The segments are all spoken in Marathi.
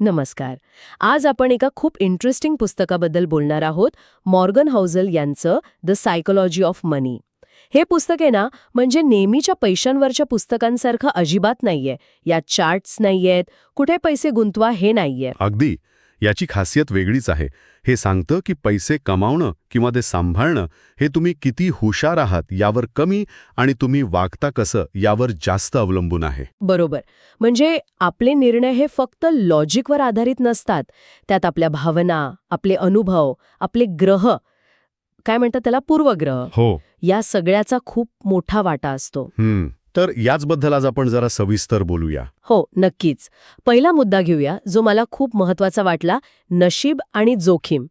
नमस्कार. आज आपण एका खूप इंटरेस्टिंग पुस्तकाबद्दल बोलणार आहोत मॉर्गन हाऊझल यांचं द सायकोलॉजी ऑफ मनी हे पुस्तक आहे ना म्हणजे नेहमीच्या पैशांवरच्या पुस्तकांसारखं अजिबात नाहीये. यात चार्ट्स नाहीयेत कुठे पैसे गुंतवा हे नाहीये. अगदी. याची खासियत वेगळीच आहे. हे सांगतं की पैसे कमावणं किंवा ते सांभाळणं हे तुम्ही किती हुशार आहात यावर कमी आणि तुम्ही वागता कसं यावर जास्त अवलंबून आहे. बरोबर. म्हणजे आपले निर्णय हे फक्त लॉजिकवर आधारित नसतात. त्यात आपल्या भावना आपले अनुभव आपले ग्रह काय म्हणतात त्याला पूर्वग्रह हो. या सगळ्याचा खूप मोठा वाटा असतो. हम्म. तर याचबद्दल आज आपण जरा सविस्तर बोलूया. हो नक्कीच. पहिला मुद्दा घेऊया जो मला खूप महत्त्वाचा वाटला नशीब आणि जोखीम.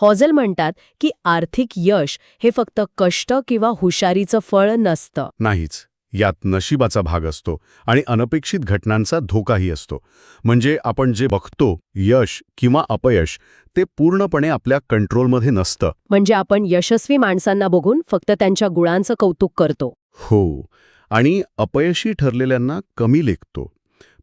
हॉझल म्हणतात की आर्थिक यश हे फक्त कष्ट किंवा हुशारीचं फळ नसतं. नाहीच. यात नशिबाचा भाग असतो आणि अनपेक्षित घटनांचा धोकाही असतो. म्हणजे आपण जे बघतो यश किंवा अपयश ते पूर्णपणे आपल्या कंट्रोलमध्ये नसतं. म्हणजे आपण यशस्वी माणसांना बघून फक्त त्यांच्या गुणांचं कौतुक करतो. हो. आणि अपयशी ठरलेल्यांना कमी लेखतो.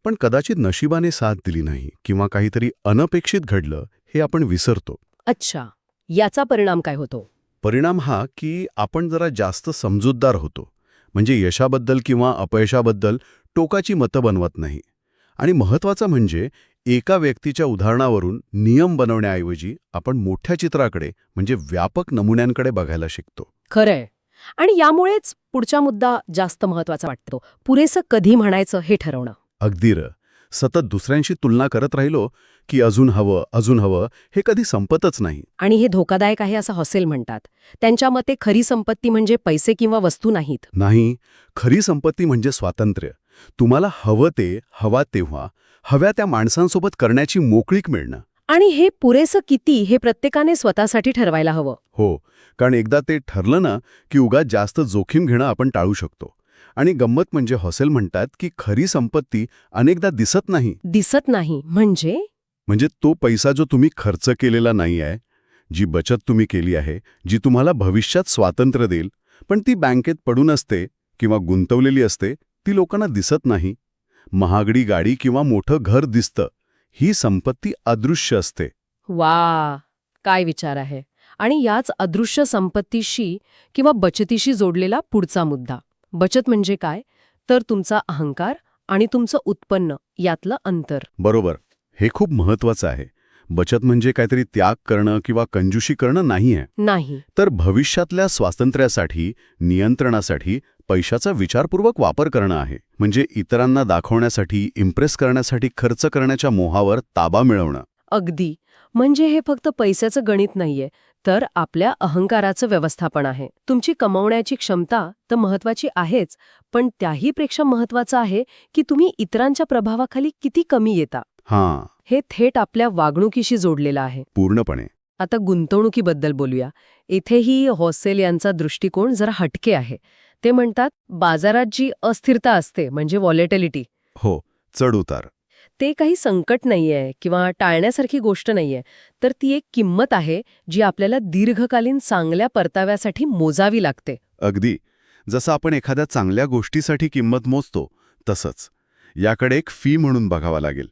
पण कदाचित नशिबाने साथ दिली नाही किंवा काहीतरी अनपेक्षित घडलं हे आपण विसरतो. अच्छा. याचा परिणाम काय होतो? परिणाम हा की आपण जरा जास्त समजूतदार होतो. म्हणजे यशाबद्दल किंवा अपयशाबद्दल टोकाची मतं बनवत नाही. आणि महत्वाचं म्हणजे एका व्यक्तीच्या उदाहरणावरून नियम बनवण्याऐवजी आपण मोठ्या चित्राकडे म्हणजे व्यापक नमुन्यांकडे बघायला शिकतो. खरंय. आणि यामुळेच पुढचा मुद्दा जास्त महत्त्वाचा वाटतो. पुरेसं कधी म्हणायचं हे ठरवणं. अगदी र. सतत दुसऱ्यांशी तुलना करत राहिलो की अजून हवं अजून हवं हे कधी संपतच नाही. आणि हे धोकादायक आहे असं हॉसेल म्हणतात. त्यांच्या मते खरी संपत्ती म्हणजे पैसे किंवा वस्तू नाहीत. नाही खरी संपत्ती म्हणजे स्वातंत्र्य. तुम्हाला हवं ते हवा तेव्हा हव्या त्या माणसांसोबत करण्याची मोकळीक मिळणं. आणि हे पुरेसं किती हे प्रत्येकाने स्वतःसाठी ठरवायला हवं. हो कारण एकदा ते ठरलं ना की उगाच जास्त जोखीम घेणं आपण टाळू शकतो. आणि गंमत म्हणजे हॉसेल म्हणतात की खरी संपत्ती अनेकदा दिसत नाही. दिसत नाही. म्हणजे? म्हणजे तो पैसा जो तुम्ही खर्च केलेला नाही आहे जी बचत तुम्ही केली आहे जी तुम्हाला भविष्यात स्वातंत्र्य देईल पण ती बँकेत पडून असते किंवा गुंतवलेली असते ती लोकांना दिसत नाही. महागडी गाडी किंवा मोठं घर दिसतं. ही संपत्ती अदृश्य असते. वा काय विचार आहे. आणि याच अदृश्य संपत्तीशी किंवा बचतीशी जोडलेला पुढचा मुद्दा. बचत म्हणजे काय? तर तुमचा अहंकार आणि तुमचं उत्पन्न यातलं अंतर. बरोबर. हे खूप महत्वाचं आहे. बचत म्हणजे काहीतरी त्याग करणं किंवा कंजूशी करणं नाही आहे नाही. तर भविष्यातल्या स्वातंत्र्यासाठी नियंत्रणासाठी पैशाचा विचारपूर्वक वापर करणं आहे. म्हणजे इतरांना दाखवण्यासाठी इम्प्रेस करण्यासाठी खर्च करण्याच्या मोहावर ताबा मिळवणं. अगदी. म्हणजे हे फक्त पैशाचं गणित नाहीये तर आपल्या अहंकाराचं व्यवस्थापन आहे. तुमची कमावण्याची क्षमता तर महत्वाची आहेच पण त्याहीपेक्षा महत्वाचं आहे की तुम्ही इतरांच्या प्रभावाखाली किती कमी येता. हां. हे थेट आपल्या वागणुकीशी जोडलेलं आहे. पूर्णपणे. आता गुंतवणुकीबद्दल बोलूया. इथेही हॉसेल यांचा दृष्टिकोन जरा हटके आहे. ते म्हणतात बाजारात जी अस्थिरता असते म्हणजे वॉलेटिलिटी हो चढ उतार. ते काही संकट नाहीये किंवा टाळण्यासारखी गोष्ट नाहीये तर ती एक किंमत आहे जी आपल्याला दीर्घकालीन चांगल्या परताव्यासाठी मोजावी लागते. अगदी. जसं आपण एखाद्या चांगल्या गोष्टीसाठी किंमत मोजतो तसंच. याकडे एक फी म्हणून बघावा लागेल.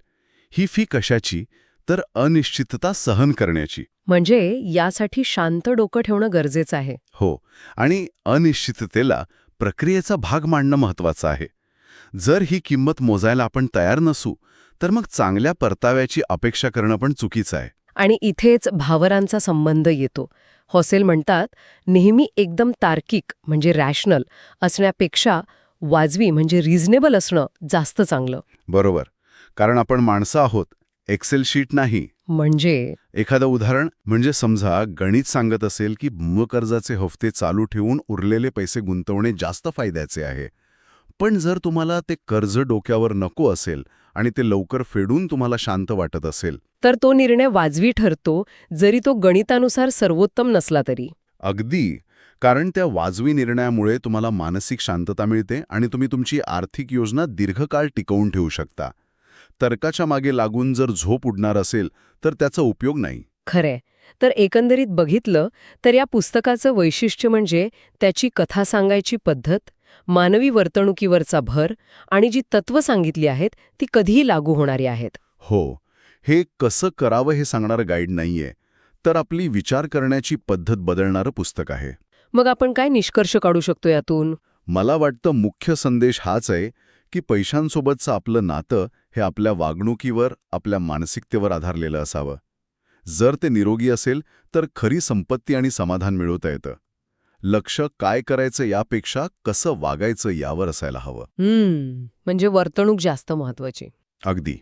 ही फी कशाची? तर अनिश्चितता सहन करण्याची. म्हणजे यासाठी शांत डोकं ठेवणं गरजेचं आहे. हो आणि अनिश्चिततेला प्रक्रियेचा भाग मांडणं महत्वाचं आहे. जर ही किंमत मोजायला आपण तयार नसू तर मग चांगल्या परताव्याची अपेक्षा करणं पण चुकीचं आहे. आणि इथेच भावरांचा संबंध येतो. हॉसेल म्हणतात नेहमी एकदम तार्किक म्हणजे रॅशनल असण्यापेक्षा वाजवी म्हणजे रिझनेबल असणं जास्त चांगलं. बरोबर. कारण आपण माणसं आहोत एक्सेल शीट नाही. म्हणजे? एखादं उदाहरण म्हणजे समजा गणित सांगत असेल की कर्जाचे हफ्ते चालू ठेवून उरलेले पैसे गुंतवणे जास्त फायद्याचे आहे. पण जर तुम्हाला ते कर्ज डोक्यावर नको असेल आणि ते लवकर फेडून तुम्हाला शांत वाटत असेल. तर तो निर्णय वाजवी ठरतो जरी तो गणितानुसार सर्वोत्तम नसला तरी. अगदी. कारण त्या वाजवी निर्णयामुळे तुम्हाला मानसिक शांतता मिळते आणि तुम्ही तुमची आर्थिक योजना दीर्घकाळ टिकवून ठेवू शकता. तर्काच्या मागे लागून जर झोप उडणार असेल तर त्याचा उपयोग नाही. खरंय. तर एकंदरीत बघितलं तर या पुस्तकाचं वैशिष्ट्य म्हणजे त्याची कथा सांगायची पद्धत मानवी वर्तणुकीवरचा भर आणि जी तत्व सांगितली आहेत ती कधीही लागू होणारी आहेत. हो. हे कसं करावं हे सांगणारं गाईड नाहीये तर आपली विचार करण्याची पद्धत बदलणारं पुस्तक आहे. मग आपण काय निष्कर्ष काढू शकतो यातून? मला वाटतं मुख्य संदेश हाच आहे की पैशांसोबतचं आपलं नातं हे आपल्या वागणुकीवर आपल्या मानसिकतेवर आधारलेलं असावं. जर ते निरोगी असेल तर खरी संपत्ती आणि समाधान मिळवता येतं. लक्ष काय करायचं यापेक्षा कसं वागायचं यावर असायला हवं. म्हणजे वर्तणूक जास्त महत्वाची अगदी.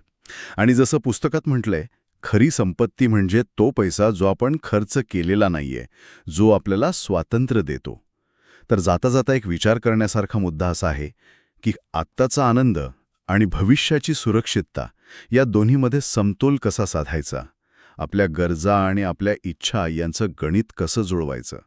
आणि जसं पुस्तकात म्हटलंय खरी संपत्ती म्हणजे तो पैसा जो आपण खर्च केलेला नाहीये जो आपल्याला स्वातंत्र्य देतो. तर जाता जाता एक विचार करण्यासारखा मुद्दा असा आहे की आत्ताचा आनंद आणि भविष्याची सुरक्षितता या दोन्हीमध्ये समतोल कसा साधायचा? आपल्या गरजा आणि आपल्या इच्छा यांचं गणित कसं जुळवायचं?